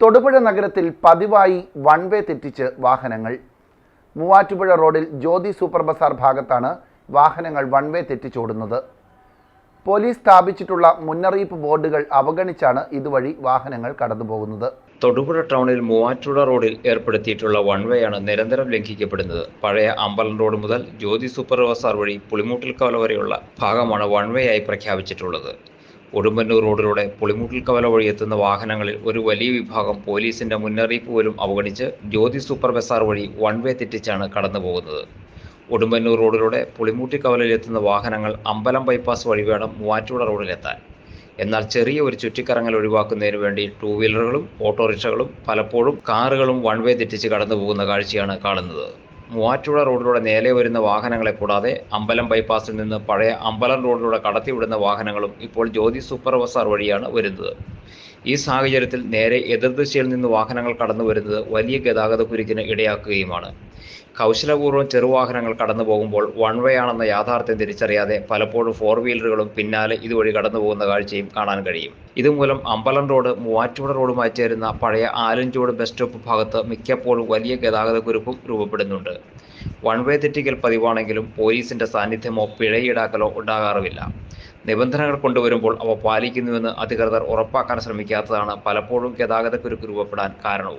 തൊടുപുഴ നഗരത്തിൽ പതിവായി one way തെറ്റിച്ച് വാഹനങ്ങൾ. മൂവാറ്റുപുഴ റോഡിൽ ജ്യോതി സൂപ്പർ ബസാർ ഭാഗത്താണ് വാഹനങ്ങൾ വൺ വേ തെറ്റിച്ചോടുന്നത് പോലീസ് സ്ഥാപിച്ചിട്ടുള്ള മുന്നറിയിപ്പ് ബോർഡുകൾ അവഗണിച്ചാണ് ഇതുവഴി വാഹനങ്ങൾ കടന്നുപോകുന്നത്. തൊടുപുഴ ടൗണിൽ മൂവാറ്റുപുഴ റോഡിൽ ഏർപ്പെടുത്തിയിട്ടുള്ള വൺ വേ ആണ് നിരന്തരം ലംഘിക്കപ്പെടുന്നത്. പഴയ അമ്പലം റോഡ് മുതൽ ജ്യോതി സൂപ്പർ ബസാർ വഴി പുളിമൂട്ടിൽ വരെയുള്ള ഭാഗമാണ് വൺ വേ ആയി പ്രഖ്യാപിച്ചിട്ടുള്ളത്. ഉടുമ്പന്നൂർ റോഡിലൂടെ പുളിമൂട്ടിൽ കവല വഴി എത്തുന്ന വാഹനങ്ങളിൽ ഒരു വലിയ വിഭാഗം പോലീസിന്റെ മുന്നറിയിപ്പ് പോലും അവഗണിച്ച് ജ്യോതി സൂപ്പർ ബസാർ വഴി വൺ വേ തെറ്റിച്ചാണ് കടന്നു പോകുന്നത് ഉടുമ്പന്നൂർ റോഡിലൂടെ പുളിമൂട്ടി കവലയിൽ എത്തുന്ന വാഹനങ്ങൾ അമ്പലം ബൈപ്പാസ് വഴി വേണം മൂവാറ്റുപുഴ റോഡിലെത്താൻ. എന്നാൽ ചെറിയ ഒരു ചുറ്റിക്കറങ്ങൽ ഒഴിവാക്കുന്നതിന് വേണ്ടി ടൂ വീലറുകളും ഓട്ടോറിക്ഷകളും പലപ്പോഴും കാറുകളും വൺ വേ തെറ്റിച്ച് കടന്നു പോകുന്ന കാഴ്ചയാണ് കാണുന്നത്. മൂവാറ്റുപുഴ റോഡിലൂടെ നേരെ വരുന്ന വാഹനങ്ങളെ കൂടാതെ അമ്പലം ബൈപ്പാസിൽ നിന്ന് പഴയ അമ്പലം റോഡിലൂടെ കടത്തിവിടുന്ന വാഹനങ്ങളും ഇപ്പോൾ ജ്യോതി സൂപ്പർ ബസാർ വഴിയാണ് വരുന്നത്. ഈ സാഹചര്യത്തിൽ നേരെ എതിർദിശയിൽ നിന്ന് വാഹനങ്ങൾ കടന്നു വരുന്നത് വലിയ ഗതാഗത കുരുക്കിന് ഇടയാക്കുകയുമാണ്. കൗശലപൂർവം ചെറുവാഹനങ്ങൾ കടന്നു പോകുമ്പോൾ വൺ വേ ആണെന്ന യാഥാർത്ഥ്യം തിരിച്ചറിയാതെ പലപ്പോഴും ഫോർ വീലറുകളും പിന്നാലെ ഇതുവഴി കടന്നു പോകുന്ന കാഴ്ചയും കാണാൻ കഴിയും. ഇതുമൂലം അമ്പലം റോഡ് മൂവാറ്റുപുഴ റോഡുമായി ചേരുന്ന പഴയ ആലഞ്ചോട് ബസ് സ്റ്റോപ്പ് ഭാഗത്ത് മിക്കപ്പോഴും വലിയ ഗതാഗത കുരുക്കും രൂപപ്പെടുന്നുണ്ട്. വൺ വേ തെറ്റിക്കൽ പതിവാണെങ്കിലും പോലീസിന്റെ സാന്നിധ്യമോ പിഴ ഈടാക്കലോ ഉണ്ടാകാറുമില്ല. നിബന്ധനകൾ കൊണ്ടുവരുമ്പോൾ അവ പാലിക്കുന്നുവെന്ന് അധികൃതർ ഉറപ്പാക്കാൻ ശ്രമിക്കാത്തതാണ് പലപ്പോഴും ഗതാഗതക്കുരുക്ക് രൂപപ്പെടാൻ കാരണവും.